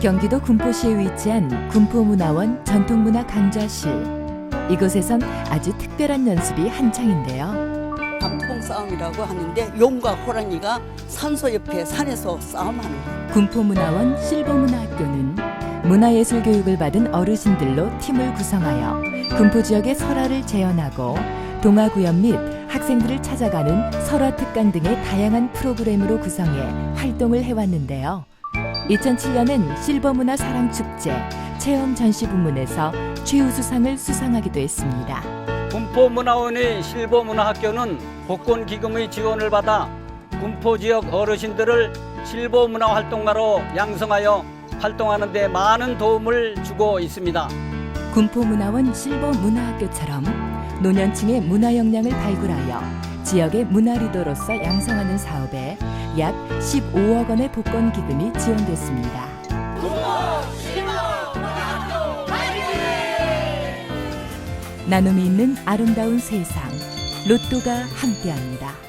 경기도 군포시에 위치한 군포문화원 전통문화 강좌실. 이곳에선 아주 특별한 연습이 한창인데요. 감투봉 싸움이라고 하는데 용과 호랑이가 산소 옆에 산에서 싸움하는 거예요. 군포문화원 실버문화학교는 문화예술 교육을 받은 어르신들로 팀을 구성하여 군포 지역의 설화를 재현하고 동화구연 및 학생들을 찾아가는 설화 특강 등의 다양한 프로그램으로 구성해 활동을 해왔는데요. 2007년엔 실버문화 사랑축제 체험 전시 부문에서 최우수상을 수상하기도 했습니다. 군포문화원의 실버문화학교는 복권기금의 지원을 받아 군포 지역 어르신들을 실버문화 활동가로 양성하여 활동하는 데 많은 도움을 주고 있습니다. 군포문화원 실버문화학교처럼 노년층의 문화 역량을 발굴하여 지역의 문화 리더로서 양성하는 사업에 약 15억 원의 복권 기금이 지원됐습니다. 나눔이 있는 아름다운 세상 로또가 함께합니다.